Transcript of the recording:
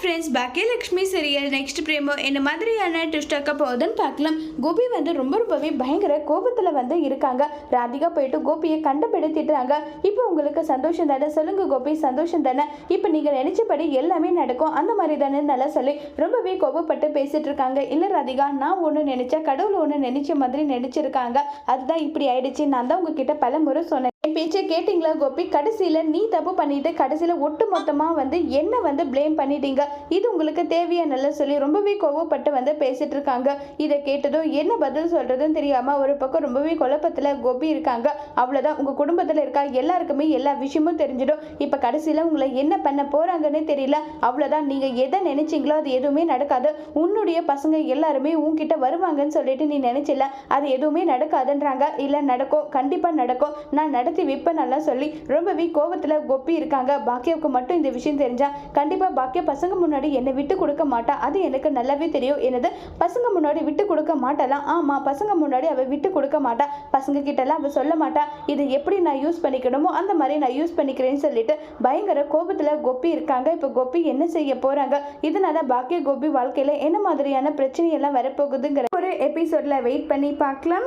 Friends Baakiyalakshmi serial next promo என்ன மாதிரியான ட்விஸ்டாக்க போகுதுன்னு பார்க்கலாம். கோபி வந்து ரொம்ப ரொம்பவே பயங்கர கோபத்தில் வந்து இருக்காங்க. ராதிகா போயிட்டு கோபியை கண்டுபிடித்திட்டுறாங்க இப்போ உங்களுக்கு சந்தோஷம் தானே? சொல்லுங்க கோபி சந்தோஷம் தானே? இப்போ நீங்கள் நினைச்சபடி எல்லாமே நடக்கும். அந்த மாதிரி தானே நல்லா சொல்லி ரொம்பவே கோபப்பட்டு பேசிட்டு இருக்காங்க. இல்லை ராதிகா நான் ஒன்று நினைச்சா கடவுள் ஒன்று நினைச்ச மாதிரி நினைச்சிருக்காங்க. அதுதான் இப்படி ஆயிடுச்சு. நான் தான் உங்ககிட்ட பல முறை சொன்னேன். என் பேச்சை கேட்டிங்களா கோபி? கடைசியில் நீ தப்பு பண்ணிட்டு கடைசியில் ஒட்டு மொத்தமாக வந்து என்ன வந்து ப்ளேம் பண்ணிட்டீங்க? இது உங்களுக்கு தேவையா நல்லா சொல்லி ரொம்பவே கோவப்பட்டு வந்து பேசிட்டு இருக்காங்க. இதை கேட்டதும் என்ன பதில் சொல்றதுன்னு தெரியாமல் ஒரு பக்கம் ரொம்பவே குழப்பத்தில் கோபி இருக்காங்க. அவ்வளோதான் உங்கள் குடும்பத்தில் இருக்க எல்லாருக்குமே எல்லா விஷயமும் தெரிஞ்சிடும். இப்போ கடைசியில் உங்களை என்ன பண்ண போகிறாங்கன்னே தெரியல. அவ்வளோதான் நீங்கள் எதை நினைச்சிங்களோ அது எதுவுமே நடக்காது. உன்னுடைய பசங்க எல்லாருமே உன்கிட்ட வருவாங்கன்னு சொல்லிட்டு நீ நினைச்சில அது எதுவுமே நடக்காதுன்றாங்க. இல்லை நடக்கும். கண்டிப்பாக நடக்கும். நான் நட விற்பேன் நல்லா சொல்லி ரொம்பவே கோவத்தில் கொப்பி இருக்காங்க. பாக்கியாவுக்கு மட்டும் இந்த விஷயம் தெரிஞ்சா கண்டிப்பாக பாக்கியா பசங்க முன்னாடி என்னை விட்டு கொடுக்க மாட்டா. அது எனக்கு நல்லாவே தெரியும். எனது பசங்க முன்னாடி விட்டு கொடுக்க மாட்டாலாம் ஆமாம் பசங்க முன்னாடி அவள் விட்டு கொடுக்க மாட்டா. பசங்க கிட்டலாம் அவள் சொல்ல மாட்டா. இது எப்படி நான் யூஸ் பண்ணிக்கணுமோ அந்த மாதிரி நான் யூஸ் பண்ணிக்கிறேன்னு சொல்லிட்டு பயங்கர கோபத்தில் கொப்பி இருக்காங்க. இப்போ கொப்பி என்ன செய்ய போகிறாங்க இதனால பாக்கிய கோபி வாழ்க்கையில் என்ன மாதிரியான பிரச்சனையெல்லாம் வரப்போகுதுங்கிற ஒரு எபிசோடில் வெயிட் பண்ணி பார்க்கலாம்.